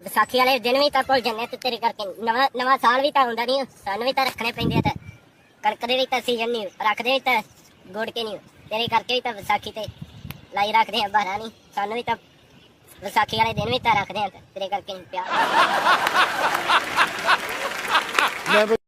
ਵਿਸਾਖੀ ਵਾਲੇ ਦਿਨ ਵੀ ਤਾਂ ਭੁੱਲ ਜੰਨੇ ਤੇ ਤੇਰੇ ਕਰਕੇ ਨਵਾਂ ਨਵਾਂ ਸਾਲ ਵੀ ਤਾਂ ਹੁੰਦਾ ਨਹੀਂ ਸਾਨੂੰ ਵੀ ਤਾਂ ਰੱਖਣੇ ਪੈਂਦੇ ਆ ਤਾਂ ਕਣਕ ਦੇ ਵੀ ਤਾਂ ਸੀਜ਼ਨ ਨਹੀਂ ਰੱਖਦੇ ਵੀ ਤਾਂ ਗੁੜ ਕੇ ਨਹੀਂ ਤੇਰੇ ਕਰਕੇ ਵੀ ਤਾਂ ਵਿਸਾਖੀ ਤੇ ਲਾਈ ਰੱਖਦੇ ਆ ਬਾਹਰਾਂ ਨਹੀਂ ਸਾਨੂੰ ਵੀ ਤਾਂ ਵਿਸਾਖੀ ਵਾਲੇ ਦਿਨ ਵੀ ਤਾਂ ਰੱਖਦੇ ਆ ਤੇਰੇ ਕਰਕੇ ਨਹੀਂ ਪਿਆ।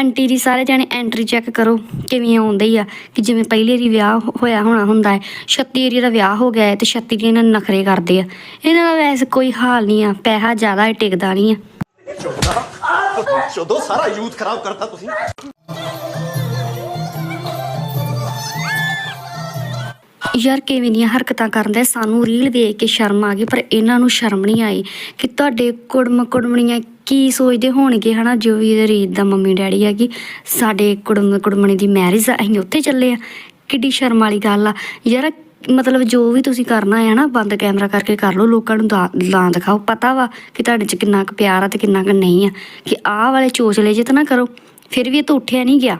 ਆਂਟੀ ਦੀ ਸਾਰੇ ਜਾਣੇ ਐਂਟਰੀ ਚੈੱਕ ਕਰੋ, ਕਿਵੇਂ ਆਉਂਦੀ ਆ, ਕਿ ਜਿਵੇਂ ਪਹਿਲੇ ਵਾਰੀ ਵਿਆਹ ਹੋਇਆ ਹੋਣਾ ਹੁੰਦਾ ਹੈ 36 ਏਰੀਆ ਦਾ ਵਿਆਹ ਹੋ ਗਿਆ ਹੈ ਤੇ 36 ਦੀ ਇਹਨਾਂ ਨਖਰੇ ਕਰਦੇ ਆ। ਇਹਨਾਂ ਦਾ ਵੈਸੇ ਕੋਈ ਹਾਲ ਨਹੀਂ ਆ, ਪੈਸਾ ਜ਼ਿਆਦਾ ਹੀ, ਟਿਕਦਾ ਨਹੀਂ ਆ। ਚੋਦੋ ਸਾਰਾ ਯੂਥ ਖਰਾਬ ਕਰਤਾ ਤੁਸੀਂ। ਯਾਰ ਕਿਵੇਂ ਦੀਆਂ ਹਰਕਤਾਂ ਕਰਦੇ? ਸਾਨੂੰ ਰੀਲ ਵੇਖ ਕੇ ਸ਼ਰਮ ਆ ਗਈ, ਪਰ ਇਹਨਾਂ ਨੂੰ ਸ਼ਰਮ ਨਹੀਂ ਆਈ ਕਿ ਤੁਹਾਡੇ ਕੁੜਮ ਕੁੜਮਣੀਆਂ ਕੀ ਸੋਚਦੇ ਹੋਣਗੇ, ਹਨਾ? ਜੋ ਵੀ ਇਹਦੇ ਰੀਤ ਦਾ ਮੰਮੀ ਡੈਡੀ ਆ ਕਿ ਸਾਡੇ ਕੁੜਮ ਕੁੜਮਣੀ ਦੀ ਮੈਰਿਜ ਆ, ਅਸੀਂ ਉੱਥੇ ਚੱਲੇ ਆ। ਕਿੱਡੀ ਸ਼ਰਮ ਵਾਲੀ ਗੱਲ ਆ। ਯਾਰ, ਮਤਲਬ ਜੋ ਵੀ ਤੁਸੀਂ ਕਰਨਾ ਹੈ ਨਾ, ਬੰਦ ਕੈਮਰਾ ਕਰਕੇ ਕਰ ਲਓ, ਲੋਕਾਂ ਨੂੰ ਦਾ- ਲਾਂ ਦਿਖਾਓ। ਪਤਾ ਵਾ ਕਿ ਤੁਹਾਡੇ 'ਚ ਕਿੰਨਾ ਕੁ ਪਿਆਰ ਆ ਤੇ ਕਿੰਨਾ ਕੁ ਨਹੀਂ ਆ। ਕਿ ਆਹ ਵਾਲੇ ਚੋਚਲੇ ਜੇ ਤਾਂ ਨਾ ਕਰੋ, ਫਿਰ ਵੀ ਇਹ ਤਾਂ ਉੱਠਿਆ ਨਹੀਂ ਗਿਆ।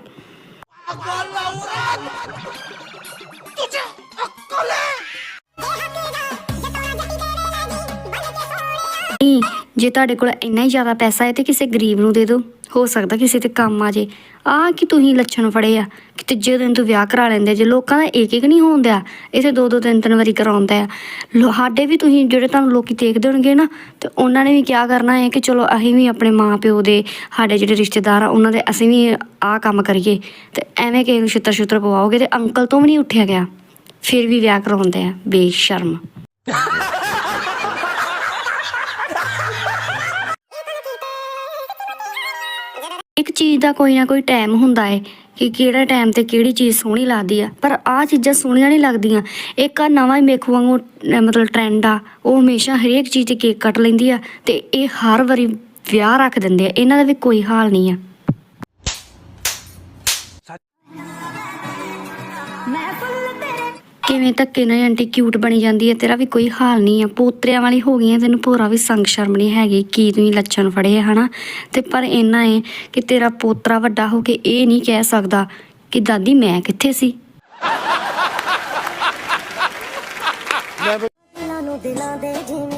ਨਹੀਂ, ਜੇ ਤੁਹਾਡੇ ਕੋਲ ਇੰਨਾ ਹੀ ਜ਼ਿਆਦਾ ਪੈਸਾ ਹੈ ਤੇ ਕਿਸੇ ਗਰੀਬ ਨੂੰ ਦੇ ਦਿਓ। ਹੋ ਸਕਦਾ ਕਿਸੇ ਤੇ ਕੰਮ ਆ ਜੇ। ਆ ਕਿ ਤੁਸੀਂ ਲੱਛਣ ਫੜੇ ਆ। ਕਿ ਤੀਜੇ ਦਿਨ ਤੋਂ ਵਿਆਹ ਕਰਾ ਲੈਂਦੇ, ਜੇ ਲੋਕਾਂ ਦਾ ਇੱਕ ਇੱਕ ਨਹੀਂ ਹੁੰਦਾ ਇਥੇ ਦੋ ਦੋ ਤਿੰਨ ਤਿੰਨ ਵਾਰੀ ਕਰਾਉਂਦਾ ਆ। ਲੋ- ਸਾਡੇ ਵੀ ਤੁਸੀਂ ਜਿਹੜੇ ਤੁਹਾਨੂੰ ਲੋਕੀ ਦੇਖਦੇ ਹੋਣਗੇ ਨਾ, ਤੇ ਉਹਨਾਂ ਨੇ ਵੀ ਕਿਆ ਕਰਨਾ ਹੈ ਕਿ ਚਲੋ ਅਸੀਂ ਵੀ ਆਪਣੇ ਮਾਂ ਪਿਓ ਦੇ, ਸਾਡੇ ਜਿਹੜੇ ਰਿਸ਼ਤੇਦਾਰ ਆ, ਉਹਨਾਂ ਦੇ ਅਸੀਂ ਵੀ ਆਹ ਕੰਮ ਕਰੀਏ। ਤੇ ਐਵੇਂ ਕਿਸੇ ਨੂੰ ਛਿੱਤਰ ਛੁੱਤਰ ਪਵਾਓਗੇ ਤੇ ਅੰਕਲ ਤੋਂ ਵੀ ਨਹੀਂ ਉੱਠਿਆ ਗਿਆ। ਫਿਰ ਵੀ ਵਿਆਹ ਕਰਾਉਂਦੇ ਆ, ਬੇਸ਼ਰਮ। ਇੱਕ ਚੀਜ਼ ਦਾ ਕੋਈ ਨਾ ਕੋਈ ਟਾਈਮ ਹੁੰਦਾ ਹੈ ਕਿ ਕਿਹੜਾ ਟਾਈਮ ਤੇ ਕਿਹੜੀ ਚੀਜ਼ ਸੋਹਣੀ ਲੱਗਦੀ ਆ। ਪਰ ਆਹ ਚੀਜ਼ਾਂ ਸੋਹਣੀਆਂ ਨਹੀਂ ਲੱਗਦੀਆਂ। ਇੱਕ ਆ ਨਵਾਂ ਹੀ ਮੇਖੂ ਵਾਂਗੂ ਮਤਲਬ ਟ੍ਰੈਂਡ ਆ। ਉਹ ਹਮੇਸ਼ਾ ਹਰੇਕ ਚੀਜ਼ ਤੇ ਕੇਕ ਕੱਟ ਲੈਂਦੀ ਆ ਤੇ ਇਹ ਹਰ ਵਾਰੀ ਵਿਆਹ ਰੱਖ ਦਿੰਦੇ ਆ। ਇਹਨਾਂ ਦਾ ਵੀ ਕੋਈ ਹਾਲ ਨਹੀਂ ਆ। ਕਿਵੇਂ ਧੱਕੇ ਨਾਲ ਆਂਟੀ ਕਿਊਟ ਬਣੀ ਜਾਂਦੀ ਹੈ ਤੇਰਾ ਵੀ ਕੋਈ ਹਾਲ ਨਹੀਂ ਆ। ਪੋਤਰਿਆਂ ਵਾਲੀ ਹੋ ਗਈ ਤੈਨੂੰ ਭੋਰਾ ਵੀ ਸੰਗ ਸ਼ਰਮ ਨਹੀਂ ਹੈਗੀ ਕੀ ਤੂੰ ਲੱਛਣ ਫੜੇ ਆ, ਹਨਾ? ਤੇ ਪਰ ਇੰਨਾ ਹੈ ਕਿ ਤੇਰਾ ਪੋਤਰਾ ਵੱਡਾ ਹੋ ਕੇ ਇਹ ਨਹੀਂ ਕਹਿ ਸਕਦਾ ਕਿ ਦਾਦੀ ਮੈਂ ਕਿੱਥੇ ਸੀ? ਦਿਲਾਂ ਨੂੰ ਦਿਲਾਂ ਦੇ ਜਿਵੇਂ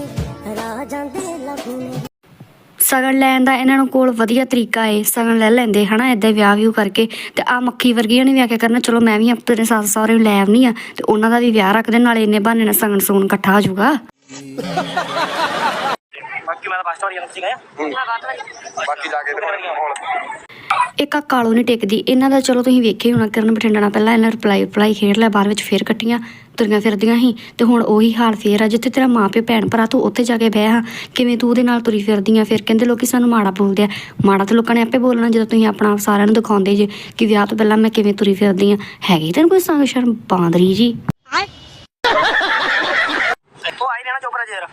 ਸਗਨ ਲੈਣ ਦਾ ਇਹਨਾਂ ਨੂੰ ਕੋਲ ਵਧੀਆ ਤਰੀਕਾ ਏ ਸਗਨ ਲੈ ਲੈਂਦੇ ਹਨਾ ਏਦਾਂ ਵਿਆਹ ਵਿਊ ਕਰਕੇ। ਤੇ ਆ ਮੱਖੀ ਵਰਗੀਆਂ ਨੇ ਵੀ ਆ ਕੇ ਕਰਨਾ ਚਲੋ ਮੈਂ ਵੀ ਆਪਣੇ ਸੱਸ ਸਹੁਰੇ ਨੂੰ ਲੈ ਆਉਣੀ ਆ ਤੇ ਉਹਨਾਂ ਦਾ ਵੀ ਵਿਆਹ ਰੱਖਦੇ ਨਾਲੇ ਇੰਨੇ ਬਹਾਨੇ ਨਾਲ ਸਗਨ ਸੂਨ ਇਕੱਠਾ ਹੋ ਜਾਊਗਾ। ਬਾਕੀ ਮੈਂ ਤਾਂ ਵਾਰੀ ਤੁਸੀਂ ਗਏ ਬਾਕੀ ਜਾ ਕੇ ਦਿਖਾਉਣੇ ਮਾਹੌਲ ਇੱਕ ਆ ਕਾਲੋ ਨਹੀਂ ਟਿਕਦੀ। ਇਹਨਾਂ ਦਾ ਚਲੋ ਤੁਸੀਂ ਵੇਖਿਆ ਹੀ ਹੋਣਾ ਕਰਨ ਬਠਿੰਡਾ ਨਾਲ ਪਹਿਲਾਂ ਇਹਨਾਂ ਰਿਪਲਾਈ ਰਿਪਲਾਈ ਖੇਡ ਲਿਆ ਬਾਅਦ ਵਿੱਚ ਫੇਰ ਇਕੱਠੀਆਂ ਤੁਰੀਆਂ ਫਿਰਦੀਆਂ ਸੀ। ਤੇ ਹੁਣ ਉਹੀ ਹਾਲ ਫੇਰ ਆ ਜਿੱਥੇ ਤੇਰਾ ਮਾਂ ਪਿਓ ਭੈਣ ਭਰਾ ਤੂੰ ਉੱਥੇ ਜਾ ਕੇ ਬਹਿ ਹਾਂ। ਕਿਵੇਂ ਤੂੰ ਉਹਦੇ ਨਾਲ ਤੁਰੀ ਫਿਰਦੀਆਂ ਫਿਰ ਕਹਿੰਦੇ ਲੋਕੀ ਸਾਨੂੰ ਮਾੜਾ ਬੋਲਦੇ ਆ। ਮਾੜਾ ਤੇ ਲੋਕਾਂ ਨੇ ਆਪੇ ਬੋਲਣਾ ਜਦੋਂ ਤੁਸੀਂ ਆਪਣਾ ਆਪ ਸਾਰਿਆਂ ਨੂੰ ਦਿਖਾਉਂਦੇ ਜੇ ਕਿ ਵਿਆਹ ਤੋਂ ਪਹਿਲਾਂ ਮੈਂ ਕਿਵੇਂ ਤੁਰੀ ਫਿਰਦੀ ਆ ਹੈਗੀ ਤੈਨੂੰ ਕੋਈ ਸੰਗ ਸ਼ਰਮ? ਬਾਂਦਰੀ ਜੀ। ਉਹ ਆਈ ਰਹਿਣਾ ਚੋਪੜਾ ਜੇਰ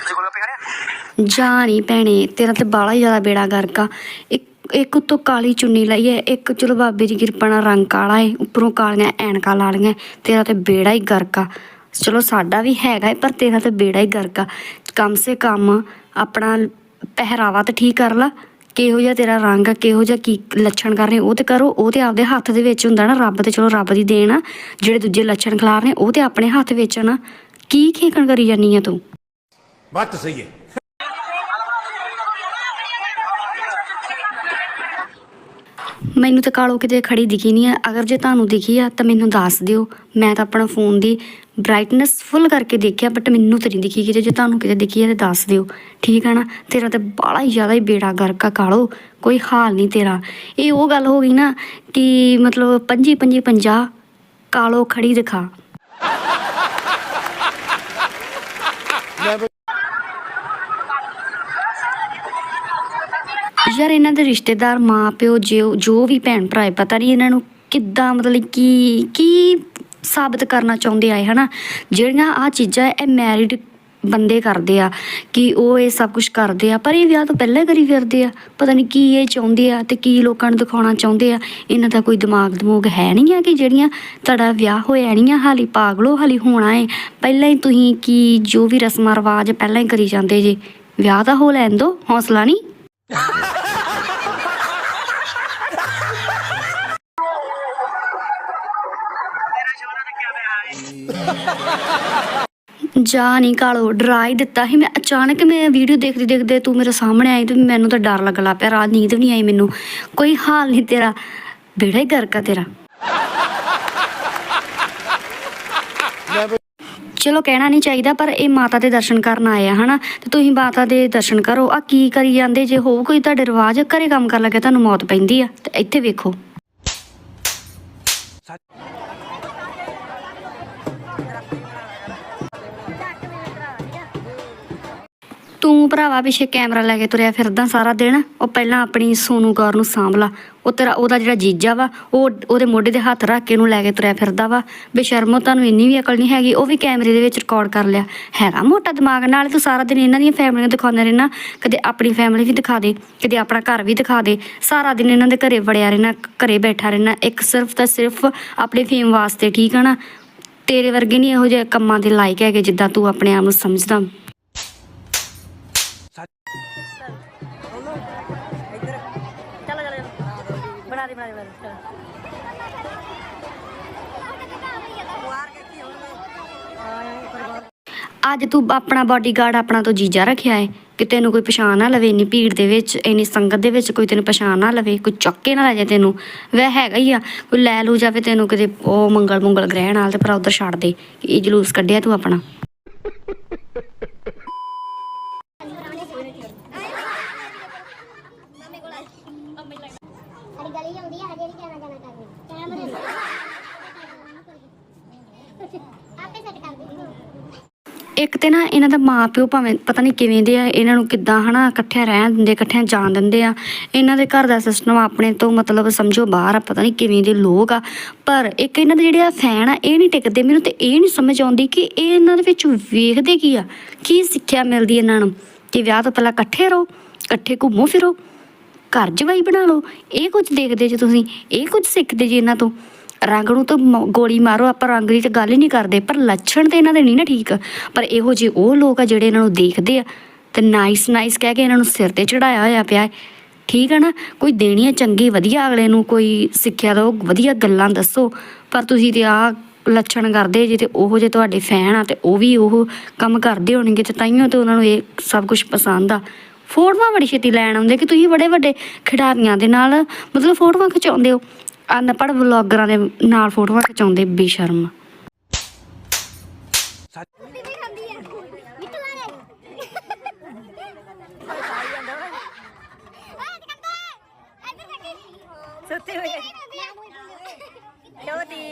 ਤੇ ਕੋਲ ਪੇ ਖੜਿਆ ਜਾ ਨਹੀਂ ਭੈਣੇ ਤੇਰਾ ਤੇ ਬਾਲਾ ਹੀ ਜ਼ਿਆਦਾ ਬੇੜਾ ਗਰਕਾ ਇੱਕ ਇੱਕ ਉੱਤੋਂ ਕਾਲੀ ਚੁੰਨੀ ਲਈ ਹੈ, ਇੱਕ ਚਲੋ ਬਾਬੇ ਦੀ ਕਿਰਪਾ ਨਾਲ ਰੰਗ ਕਾਲਾ ਹੈ, ਉੱਪਰੋਂ ਕਾਲੀਆਂ ਐਨਕਾਂ ਲਾ ਲੀਆਂ ਤੇਰਾ ਤੇ ਬੇੜਾ ਹੀ ਗਰਕਾ ਚਲੋ ਸਾਡਾ ਵੀ ਹੈਗਾ ਪਰ ਤੇਰਾ ਤੇ ਬੇੜਾ ਹੀ ਗਰਕਾ ਕਮ ਸੇ ਕਮ ਆਪਣਾ ਪਹਿਰਾਵਾ ਤਾਂ ਠੀਕ ਕਰ ਲਾ, ਕਿਹੋ ਜਿਹਾ ਤੇਰਾ ਰੰਗ ਕਿਹੋ ਜਿਹਾ ਕੀ ਲੱਛਣ ਕਰ ਰਹੇ ਉਹ ਤੇ ਕਰੋ, ਉਹ ਤੇ ਆਪਦੇ ਹੱਥ ਦੇ ਵਿੱਚ ਹੁੰਦਾ ਨਾ, ਰੱਬ ਤੇ ਚਲੋ ਰੱਬ ਦੀ ਦੇਣ ਆ, ਜਿਹੜੇ ਦੂਜੇ ਲੱਛਣ ਖਿਲਾਰ ਨੇ ਉਹ ਤੇ ਆਪਣੇ ਹੱਥ ਵਿੱਚ ਆ ਨਾ, ਕੀ ਖੇਕਣ ਕਰੀ ਜਾਨੀ ਆ ਤੂੰ? ਬੱਤ ਸਹੀ ਹੈ। ਮੈਨੂੰ ਤਾਂ ਕਾਲੋ ਕਿਤੇ ਖੜੀ ਦਿਖੀ ਨਹੀਂ ਆ। ਅਗਰ ਜੇ ਤੁਹਾਨੂੰ ਦਿਖੀ ਆ, ਤਾਂ ਮੈਨੂੰ ਦੱਸ ਦਿਓ। ਮੈਂ ਤਾਂ ਆਪਣਾ ਫੋਨ ਦੀ ਬ੍ਰਾਈਟਨੈਸ ਫੁੱਲ ਕਰਕੇ ਦੇਖਿਆ ਬਟ ਮੈਨੂੰ ਤਾਂ ਨਹੀਂ ਦਿਖੀ ਕਿਤੇ। ਜੇ ਤੁਹਾਨੂੰ ਕਿਤੇ ਦਿਖੀ ਆ, ਤਾਂ ਦੱਸ ਦਿਓ। ਠੀਕ ਆ ਨਾ? ਤੇਰਾ ਤਾਂ ਬਾਲਾ ਹੀ ਜ਼ਿਆਦਾ ਹੀ ਬੇੜਾ ਗਰਕਾ ਕਾਲੋ ਕੋਈ ਹਾਲ ਨਹੀਂ ਤੇਰਾ। ਇਹ ਉਹ ਗੱਲ ਹੋ ਗਈ ਨਾ ਕਿ ਮਤਲਬ ਪੰਜੀ ਪੰਜੀ, ਪੰਜਾਹ ਕਾਲੋ ਖੜੀ ਦਿਖਾ। ਯਾਰ ਇਹਨਾਂ ਦੇ ਰਿਸ਼ਤੇਦਾਰ ਮਾਂ ਪਿਓ ਜੋ ਜੋ ਵੀ ਭੈਣ ਭਰਾ ਹੈ, ਪਤਾ ਨਹੀਂ ਇਹਨਾਂ ਨੂੰ ਕਿੱਦਾਂ ਮਤਲਬ ਕੀ ਕੀ ਸਾਬਤ ਕਰਨਾ ਚਾਹੁੰਦੇ ਆਏ ਹਨਾ? ਜਿਹੜੀਆਂ ਆ ਚੀਜ਼ਾਂ ਇਹ ਮੈਰਿਡ ਬੰਦੇ ਕਰਦੇ ਆ ਕਿ ਉਹ ਇਹ ਸਭ ਕੁਝ ਕਰਦੇ ਆ ਪਰ ਇਹ ਵਿਆਹ ਤੋਂ ਪਹਿਲਾਂ ਕਰੀ ਫਿਰਦੇ ਆ। ਪਤਾ ਨਹੀਂ ਕੀ ਇਹ ਚਾਹੁੰਦੇ ਆ ਤੇ ਕੀ ਲੋਕਾਂ ਨੂੰ ਦਿਖਾਉਣਾ ਚਾਹੁੰਦੇ ਆ। ਇਹਨਾਂ ਦਾ ਕੋਈ ਦਿਮਾਗ ਦਮੋਗ ਹੈ ਨਹੀਂ ਆ ਕਿ ਜਿਹੜੀਆਂ ਤੁਹਾਡਾ ਵਿਆਹ ਹੋਇਆ ਨਹੀਂ ਆ ਹਾਲੀ ਪਾਗਲੋ ਹਾਲੀ ਹੋਣਾ ਏ। ਪਹਿਲਾਂ ਹੀ ਤੁਸੀਂ ਕੀ ਜੋ ਵੀ ਰਸਮਾਂ ਰਿਵਾਜ ਪਹਿਲਾਂ ਹੀ ਕਰੀ ਜਾਂਦੇ ਜੇ। ਵਿਆਹ ਤਾਂ ਹੋ ਲੈਣ ਦੋ ਹੌਸਲਾ ਨਹੀਂ? ਜਾ ਨਹੀਂ ਕਾਲੋ, ਡਰਾ ਹੀ ਦਿੱਤਾ ਸੀ। ਮੈਂ ਅਚਾਨਕ ਮੈਂ ਵੀਡੀਓ ਦੇਖਦੇ ਦੇਖਦੇ ਤੂੰ ਮੇਰੇ ਸਾਹਮਣੇ ਆਈ ਤੇ ਮੈਨੂੰ ਤਾਂ ਡਰ ਲੱਗਣ ਲੱਗ ਪਿਆ। ਰਾਤ ਨੀਂਦ ਵੀ ਨਹੀਂ ਆਈ ਮੈਨੂੰ। ਕੋਈ ਹਾਲ ਨਹੀਂ ਤੇਰਾ। ਬੇੜਾ ਹੀ ਗਰਕਾ ਤੇਰਾ। ਚਲੋ, ਕਹਿਣਾ ਨਹੀਂ ਚਾਹੀਦਾ, ਪਰ ਇਹ ਮਾਤਾ ਦੇ ਦਰਸ਼ਨ ਕਰਨ ਆਏ ਆ, ਹਨਾ? ਤੇ ਤੁਸੀਂ ਮਾਤਾ ਦੇ ਦਰਸ਼ਨ ਕਰੋ। ਆ ਕੀ ਕਰੀ ਜਾਂਦੇ? ਜੇ ਹੋਊ ਕੋਈ ਤੁਹਾਡੇ ਰਿਵਾਜ, ਘਰੇ ਕੰਮ ਕਰਨ ਲੱਗੇ, ਤੁਹਾਨੂੰ ਮੌਤ ਪੈਂਦੀ ਆ। ਤੇ ਇੱਥੇ ਵੇਖੋ। ਤੂੰ ਭਰਾਵਾ ਪਿੱਛੇ ਕੈਮਰਾ ਲੈ ਕੇ ਤੁਰਿਆ ਫਿਰਦਾ ਸਾਰਾ ਦਿਨ। ਉਹ ਪਹਿਲਾਂ ਆਪਣੀ ਸੋਨੂ ਕੌਰ ਨੂੰ ਸਾਂਭ ਲਾ ਉਹ ਤੇਰਾ, ਉਹਦਾ ਜਿਹੜਾ ਜੀਜਾ ਵਾ, ਉਹ ਉਹਦੇ ਮੋਢੇ ਦੇ ਹੱਥ ਰੱਖ ਕੇ ਉਹਨੂੰ ਲੈ ਕੇ ਤੁਰਿਆ ਫਿਰਦਾ ਵਾ। ਬੇਸ਼ਰਮੋ ਤੁਹਾਨੂੰ ਇੰਨੀ ਵੀ ਅਕਲ ਨਹੀਂ ਹੈਗੀ, ਉਹ ਵੀ ਕੈਮਰੇ ਦੇ ਵਿੱਚ ਰਿਕਾਰਡ ਕਰ ਲਿਆ। ਹੈਗਾ ਮੋਟਾ ਦਿਮਾਗ, ਨਾਲ ਤੂੰ ਸਾਰਾ ਦਿਨ ਇਹਨਾਂ ਦੀਆਂ ਫੈਮਲੀਆਂ ਦਿਖਾਉਂਦਾ ਰਹਿਣਾ। ਕਦੇ ਆਪਣੀ ਫੈਮਿਲੀ ਵੀ ਦਿਖਾ ਦੇ, ਕਦੇ ਆਪਣਾ ਘਰ ਵੀ ਦਿਖਾ ਦੇ। ਸਾਰਾ ਦਿਨ ਇਹਨਾਂ ਦੇ ਘਰੇ ਵੜਿਆ ਰਹਿਣਾ, ਘਰੇ ਬੈਠਾ ਰਹਿਣਾ। ਇੱਕ ਸਿਰਫ ਤਾਂ ਸਿਰਫ ਆਪਣੀ ਫੇਮ ਵਾਸਤੇ ਠੀਕ ਆ ਨਾ। ਤੇਰੇ ਵਰਗੇ ਨਹੀਂ ਇਹੋ ਜਿਹੇ ਕੰਮਾਂ ਦੇ ਲਾਇਕ ਹੈਗੇ ਜਿੱਦਾਂ ਤੂੰ ਆਪਣੇ ਆਪ ਨੂੰ ਸਮਝਦਾ। ਅੱਜ ਤੂੰ ਆਪਣਾ ਬਾਡੀਗਾਰਡ ਆਪਣਾ ਤੋਂ ਜੀਜਾ ਰੱਖਿਆ ਏ। ਕਿ ਤੈਨੂੰ ਕੋਈ ਪਛਾਣ ਨਾ ਲਵੇ ਇੰਨੀ ਭੀੜ ਦੇ ਵਿੱਚ, ਇੰਨੀ ਸੰਗਤ ਦੇ ਵਿੱਚ, ਕੋਈ ਤੈਨੂੰ ਪਛਾਣ ਨਾ ਲਵੇ, ਕੋਈ ਚੱਕੇ ਨਾ ਲੈ ਜਾਏ ਤੈਨੂੰ। ਵੈ ਹੈਗਾ ਹੀ ਆ, ਕੋਈ ਲੈ ਲੂ ਜਾਵੇ ਤੈਨੂੰ ਕਿਤੇ, ਉਹ ਮੰਗਲ ਮੰਗਲ ਗ੍ਰਹਿ ਨਾਲ ਤੇ ਪਰ ਉਧਰ ਛੱਡ ਦੇ। ਕਿ ਇਹ ਜਲੂਸ ਕੱਢਿਆ ਤੂੰ ਆਪਣਾ ਸਾਡੀ ਗਲੀ ਆਉਂਦੀ ਆ ਜਿਹੜੀ ਜਾਣਾ ਜਾਣਾ ਕਰਨੀ ਕੈਮਰੇ ਆਪੇ ਸੈੱਟ ਕਰ ਦਿੰਦੀ ਇੱਕ ਤੇ ਨਾ ਇਹਨਾਂ ਦਾ ਮਾਪਿਓ ਭਾਵੇਂ ਪਤਾ ਨਹੀਂ ਕਿਵੇਂ ਦੇ ਆ, ਇਹਨਾਂ ਨੂੰ ਕਿੱਦਾਂ ਹਨਾ ਇਕੱਠਿਆਂ ਰਹਿਣ ਦਿੰਦੇ, ਇਕੱਠਿਆਂ ਜਾਣ ਦਿੰਦੇ ਆ। ਇਹਨਾਂ ਦੇ ਘਰ ਦਾ ਸਿਸਟਮ ਆਪਣੇ ਤੋਂ ਮਤਲਬ ਸਮਝੋ ਬਾਹਰ ਆ, ਪਤਾ ਨਹੀਂ ਕਿਵੇਂ ਦੇ ਲੋਕ ਆ। ਪਰ ਇੱਕ ਇਹਨਾਂ ਦੇ ਜਿਹੜੇ ਆ ਫੈਨ ਆ, ਇਹ ਨਹੀਂ ਟਿਕਦੇ। ਮੈਨੂੰ ਤੇ ਇਹ ਨਹੀਂ ਸਮਝ ਆਉਂਦੀ ਕਿ ਇਹ ਇਹਨਾਂ ਦੇ ਵਿੱਚ ਵੇਖਦੇ ਕੀ ਆ? ਕੀ ਸਿੱਖਿਆ ਮਿਲਦੀ ਇਹਨਾਂ ਨੂੰ? ਕਿ ਵਿਆਹ ਤੋਂ ਪਹਿਲਾਂ ਇਕੱਠੇ ਰਹੋ, ਇਕੱਠੇ ਘੁੰਮੋ ਫਿਰੋ, ਘਰ ਜਵਾਈ ਬਣਾ ਲਓ। ਇਹ ਕੁਝ ਦੇਖਦੇ ਜੇ ਤੁਸੀਂ, ਇਹ ਕੁਝ ਸਿੱਖਦੇ ਜੇ ਇਹਨਾਂ ਤੋਂ? ਰੰਗ ਨੂੰ ਤਾਂ ਮ- ਗੋਲੀ ਮਾਰੋ, ਆਪਾਂ ਰੰਗ ਦੀ ਤਾਂ ਗੱਲ ਹੀ ਨਹੀਂ ਕਰਦੇ, ਪਰ ਲੱਛਣ ਤੇ ਇਹਨਾਂ ਦੇ ਨਹੀਂ ਨਾ ਠੀਕ। ਪਰ ਇਹੋ ਜਿਹੇ ਉਹ ਲੋਕ ਆ ਜਿਹੜੇ ਇਹਨਾਂ ਨੂੰ ਦੇਖਦੇ ਆ ਤੇ ਨਾਈਸ ਨਾਈਸ ਕਹਿ ਕੇ ਇਹਨਾਂ ਨੂੰ ਸਿਰ ਤੇ ਚੜਾਇਆ ਹੋਇਆ ਪਿਆ ਹੈ। ਠੀਕ ਹੈ ਨਾ? ਕੋਈ ਦੇਣੀ ਹੈ ਚੰਗੀ, ਵਧੀਆ ਅਗਲੇ ਨੂੰ ਕੋਈ ਸਿੱਖਿਆ ਦਿਓ, ਵਧੀਆ ਗੱਲਾਂ ਦੱਸੋ, ਪਰ ਤੁਸੀਂ ਤੇ ਆ ਲੱਛਣ ਕਰਦੇ ਜੇ ਤੇ ਉਹ ਜੇ ਤੁਹਾਡੇ ਫੈਨ ਆ ਤੇ ਉਹ ਵੀ ਉਹ ਕੰਮ ਕਰਦੇ ਹੋਣਗੇ ਤੇ ਤਾਈਓ ਤੇ ਉਹਨਾਂ ਨੂੰ ਇਹ ਸਭ ਕੁਝ ਪਸੰਦ ਆ। ਫੋਟੋਆਂ ਬੜੀ ਛੇਤੀ ਲੈਣ ਆਉਂਦੇ ਕਿ ਤੁਸੀਂ ਬੜੇ ਵੱਡੇ ਖਿਡਾਰੀਆਂ ਦੇ ਨਾਲ ਮਤਲਬ ਫੋਟੋਆਂ ਖਿਚਾਉਂਦੇ ਹੋ। ਅਨਪੜ੍ਹ ਵਲੌਗਰਾਂ ਦੇ ਨਾਲ ਫੋਟੋਆਂ ਖਿਚਾਉਂਦੇ ਬੇਸ਼ਰਮ ਬੀਬੀ ਖਾਂਦੀ ਆ ਮਿੱਟੂ ਆ ਰੇ ਸੁੱਤੀ ਹੋਈ ਹੈ ਛੋਟੀ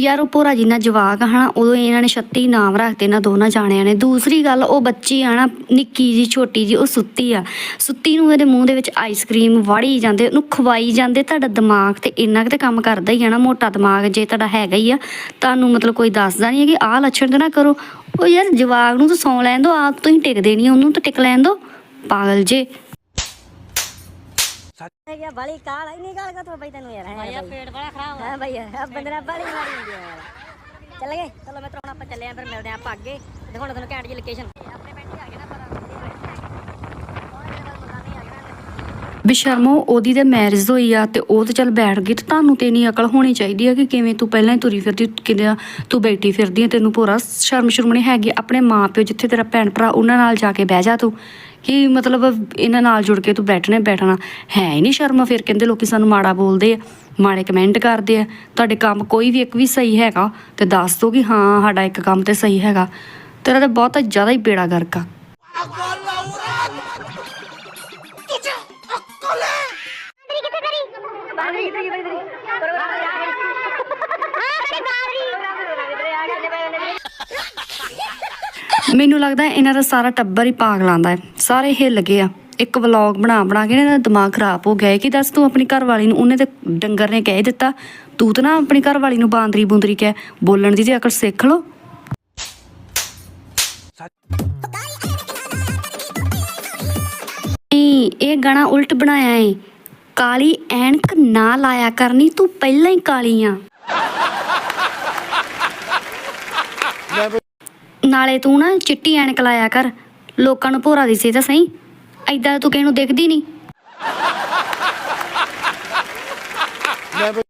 ਯਾਰ ਉਹ ਭੋਰਾ ਜਿੰਨਾ ਜਵਾਕ ਆ ਹਨਾ, ਉਦੋਂ ਇਹਨਾਂ ਨੇ 36 ਨਾਮ ਰੱਖਦੇ ਨਾ ਦੋਨਾਂ ਜਾਣਿਆਂ ਨੇ। ਦੂਸਰੀ ਗੱਲ, ਉਹ ਬੱਚੀ ਆ ਨਾ, ਨਿੱਕੀ ਜੀ ਛੋਟੀ ਜੀ ਉਹ ਸੁੱਤੀ ਆ। ਸੁੱਤੀ ਨੂੰ ਇਹਦੇ ਮੂੰਹ ਦੇ ਵਿੱਚ ਆਈਸਕ੍ਰੀਮ ਵੜੀ ਜਾਂਦੇ, ਉਹਨੂੰ ਖਵਾਈ ਜਾਂਦੇ, ਤੁਹਾਡਾ ਦਿਮਾਗ ਤੇ ਇੰਨਾ ਕੁ ਤੇ ਕੰਮ ਕਰਦਾ ਹੀ ਆ ਨਾ, ਮੋਟਾ ਦਿਮਾਗ ਜੇ ਤੁਹਾਡਾ ਹੈਗਾ ਹੀ ਆ, ਤੁਹਾਨੂੰ ਮਤਲਬ ਕੋਈ ਦੱਸਦਾ ਨਹੀਂ ਹੈ ਕਿ ਆਹ ਲੱਛਣ ਤੇ ਨਾ ਕਰੋ। ਉਹ ਯਾਰ ਜਵਾਕ ਨੂੰ ਤਾਂ ਸੌਂ ਲੈਣ ਦੋ, ਆਪ ਤੁਸੀਂ ਟਿਕਦੇ ਨਹੀਂ, ਉਹਨੂੰ ਤਾਂ ਟਿਕ ਲੈਣ ਦੋ। ਪਾਗਲ ਜੇ। ਹੈ ਗਿਆ ਬੜੀ ਕਾਲ ਹੀ ਨਹੀਂ ਕਾਲ ਕਾ ਤੂੰ ਬਈ ਤੈਨੂੰ ਯਾਰ ਹੈ ਪੇਟ ਬੜਾ ਖਰਾਬ ਹੈ ਬਈ ਆ ਬੰਦੇ ਨਾਲ ਬੜੀ ਮਾਰੀ ਹੁੰਦੀ ਹੈ ਯਾਰ। ਚੱਲ ਗਏ ਚਲੋ ਮਿੱਤਰੋ ਹੁਣ ਆਪਾਂ ਚੱਲੇ ਆਂ ਫਿਰ ਮਿਲਦੇ ਆਂ ਆਪਾਂ ਅੱਗੇ। ਦਿਖਾਉਣਾ ਤੁਹਾਨੂੰ ਘੈਂਟ ਜੀ ਲੋਕੇਸ਼ਨ ਆਪਣੇ ਪਿੰਡ ਹੀ ਆ ਗਏ ਨਾ ਪਰ ਬਿਸ਼ਰਮੋ ਉਹਦੀ ਤੇ ਮੈਰਿਜ ਹੋਈ ਆ ਤੇ ਉਹ ਤੇ ਚੱਲ ਬੈਠ ਗਈ ਤੇ ਤੁਹਾਨੂੰ ਤੇ ਨਹੀਂ ਅਕਲ ਹੋਣੀ ਚਾਹੀਦੀ ਆ ਕਿ ਕਿਵੇਂ ਤੂੰ ਪਹਿਲਾਂ ਹੀ ਤੁਰੀ ਫਿਰਦੀ ਕਿਦਾਂ ਤੂੰ ਬੈਠੀ ਫਿਰਦੀ ਆ ਤੈਨੂੰ ਪੂਰਾ ਸ਼ਰਮ ਸ਼ਰਮ ਨਹੀਂ ਹੈਗੀ। ਆਪਣੇ ਮਾਪਿਓ ਜਿੱਥੇ ਤੇਰਾ ਭੈਣ ਭਰਾ ਉਹਨਾਂ ਨਾਲ ਜਾ ਕੇ ਬਹਿ ਜਾ ਤੂੰ। ਕਿ ਮਤਲਬ ਇਹਨਾਂ ਨਾਲ ਜੁੜ ਕੇ ਤੂੰ ਬੈਠਣਾ ਬੈਠਣਾ। ਹੈ ਹੀ ਨਹੀਂ ਸ਼ਰਮ ਫਿਰ ਕਹਿੰਦੇ ਲੋਕੀ ਸਾਨੂੰ ਮਾੜਾ ਬੋਲਦੇ ਆ, ਮਾੜੇ ਕਮੈਂਟ ਕਰਦੇ ਆ। ਤੁਹਾਡੇ ਕੰਮ ਕੋਈ ਵੀ ਇੱਕ ਵੀ ਸਹੀ ਹੈਗਾ ਤੇ ਦੱਸ ਦੋ ਕਿ ਹਾਂ, ਸਾਡਾ ਇੱਕ ਕੰਮ ਤੇ ਸਹੀ ਹੈਗਾ। ਤੇਰਾ ਤਾਂ ਬਹੁਤ ਜ਼ਿਆਦਾ ਹੀ ਬੇੜਾ ਗਰਕ ਆ। ਮੈਨੂੰ ਲੱਗਦਾ ਇਹਨਾਂ ਦਾ ਸਾਰਾ ਟੱਬਰ ਹੀ ਪਾਗਲਾਂ ਦਾ ਹੈ। ਸਾਰੇ ਹਿੱਲ ਗਏ ਆ। ਇੱਕ ਵਲੌਗ ਬਣਾ ਬਣਾ ਕੇ ਇਹਨਾਂ ਦਾ ਦਿਮਾਗ ਖਰਾਬ ਹੋ ਗਿਆ ਕਿ ਦੱਸ ਤੂੰ ਆਪਣੀ ਘਰ ਵਾਲੀ ਨੂੰ ਉਹਨੇ ਤੇ ਡੰਗਰ ਨੇ ਕਹਿ ਦਿੱਤਾ ਤੂੰ ਤਾਂ ਨਾ ਆਪਣੀ ਘਰ ਵਾਲੀ ਨੂੰ ਬਾਂਦਰੀ ਬੁੰਦਰੀ ਕਹਿ ਬੋਲਣ ਦੀ ਤੇ ਅਕਲ ਸਿੱਖ ਲਓ। ਨਹੀਂ ਇਹ ਗਾਣਾ ਉਲਟ ਬਣਾਇਆ ਏ। ਕਾਲੀ ਐਨਕ ਨਾ ਲਾਇਆ ਕਰਨੀ ਤੂੰ ਪਹਿਲਾਂ ਹੀ ਕਾਲੀ ਆ। ਨਾਲੇ ਤੂੰ ਨਾ ਚਿੱਟੀ ਐਨਕ ਲਾਇਆ ਕਰ। ਲੋਕਾਂ ਨੂੰ ਭੋਰਾ ਦਿਸੇ ਤਾਂ ਸਹੀ। ਐਦਾਂ ਤੂੰ ਕਿਸੇ ਨੂੰ ਦਿਖਦੀ ਨਹੀਂ।